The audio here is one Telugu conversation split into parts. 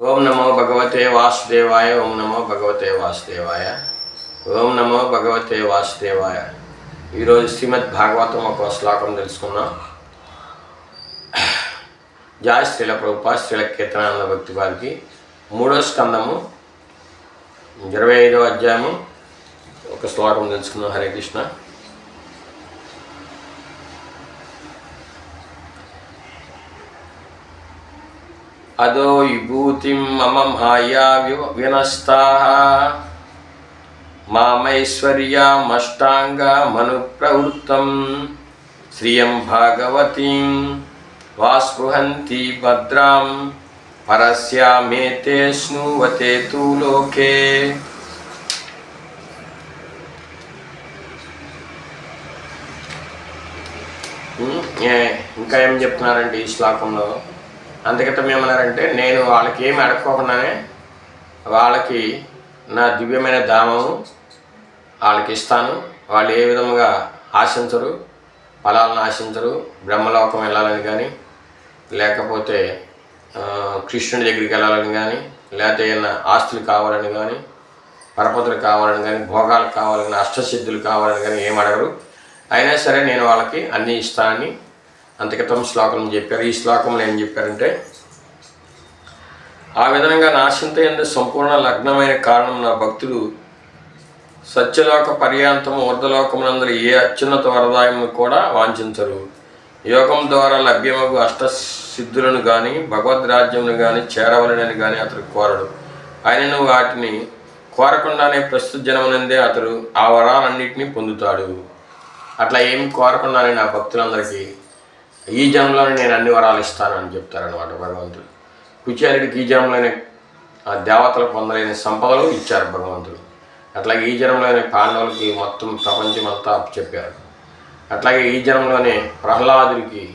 ఓం నమో భగవతే వాసుదేవాయ ఓం నమో భగవతే వాసుదేవాయ ఓం నమో భగవతే వాసుదేవాయ. ఈరోజు శ్రీమద్ భాగవతం ఒక శ్లోకం తెలుసుకున్నాం జాయ్ శ్రీల ప్రభుపా శ్రీల కీర్తనానంద భక్తి వారికి. మూడో స్కందము ఇరవై ఐదవ అధ్యాయము ఒక శ్లోకం తెలుసుకున్నాం హరే కృష్ణ. అదో విభూతిం మమ మాయా వివ వినస్తా మామైశ్వర్యామష్టాంగమనుప్రవృత్తం శ్రియం భాగవతీం వాస్పృహంతి భద్రాం పరస్యామేతే స్నూవతే తు లోకే ఇంకా ఏం చెప్తున్నారండి ఈ శ్లోకంలో? అందుకతం ఏమన్నారంటే నేను వాళ్ళకి ఏమి అడగకోకుండానే వాళ్ళకి నా దివ్యమైన దామము వాళ్ళకి ఇస్తాను. వాళ్ళు ఏ విధముగా ఆశించరు ఫలాలను ఆశించరు బ్రహ్మలోకం వెళ్ళాలని కానీ లేకపోతే కృష్ణుడి దగ్గరికి వెళ్ళాలని కానీ లేకపోతే ఏమైనా ఆస్తులు కావాలని కానీ పరపతులు కావాలని కానీ భోగాలు కావాలని అష్టసిద్ధులు కావాలని కానీ ఏం అడగరు. అయినా సరే నేను వాళ్ళకి అన్నీ ఇస్తానని అంతకితం శ్లోకం చెప్పారు. ఈ శ్లోకంలో ఏం చెప్పారంటే ఆ విధంగా నాశంత ఎందు సంపూర్ణ లగ్నమైన కారణం నా భక్తులు సత్యలోక పర్యాంతము ఊర్ధలోకమునందరి ఏ అత్యున్నత వరదాయము కూడా వాంఛించరు. యోగం ద్వారా లభ్యమగు అష్టసిద్ధులను కానీ భగవద్రాజ్యమును కానీ చేరవలనని కానీ అతడు కోరడు. ఆయనను వాటిని కోరకుండానే ప్రస్తుత జనమునందే అతడు ఆ వరాలన్నింటినీ పొందుతాడు. అట్లా ఏమి కోరకుండానే నా భక్తులందరికీ ఈ జన్మలోనే నేను అన్ని వరాలు ఇస్తానని చెప్తారనమాట భగవంతుడు. కుచేరుడికి ఈ జన్మలోనే ఆ దేవతలు పొందలేని సంపదలు ఇచ్చారు భగవంతుడు. అట్లాగే ఈ జన్మలోనే పాండవులకి మొత్తం ప్రపంచం అంతా చెప్పారు. అట్లాగే ఈ జన్మలోనే ప్రహ్లాదుడికి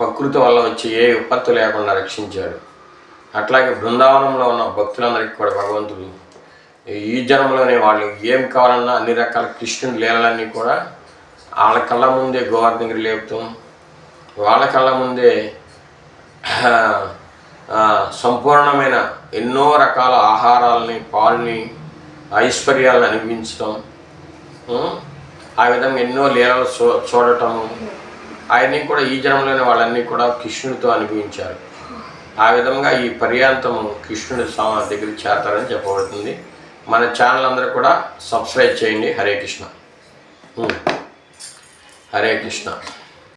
ప్రకృతి వల్ల వచ్చే ఏ విపత్తు లేకుండా రక్షించాడు అట్లాగే బృందావనంలో ఉన్న భక్తులందరికీ కూడా భగవంతుడు ఈ జన్మలోనే వాళ్ళు ఏం కావాలన్నా అన్ని రకాల కృష్ణుని లీలలన్నీ కూడా వాళ్ళ కళ్ళ ముందే గోవర్ధనగిరి లేపుతాం వాళ్ళ కళ్ళ ముందే సంపూర్ణమైన ఎన్నో రకాల ఆహారాలని పాలని ఐశ్వర్యాలను అనిపించడం ఆ విధంగా ఎన్నో లీలలు చూ చూడటము ఆయన్ని కూడా ఈ జన్మలోనే వాళ్ళన్నీ కూడా కృష్ణుడితో అనుభవించారు. ఆ విధంగా ఈ పర్యాంతము కృష్ణుడి స్వామి దగ్గర చేరతారని చెప్పబడుతుంది. మన ఛానల్ అందరూ కూడా సబ్స్క్రైబ్ చేయండి. హరే కృష్ణ. హరే కృష్ణ.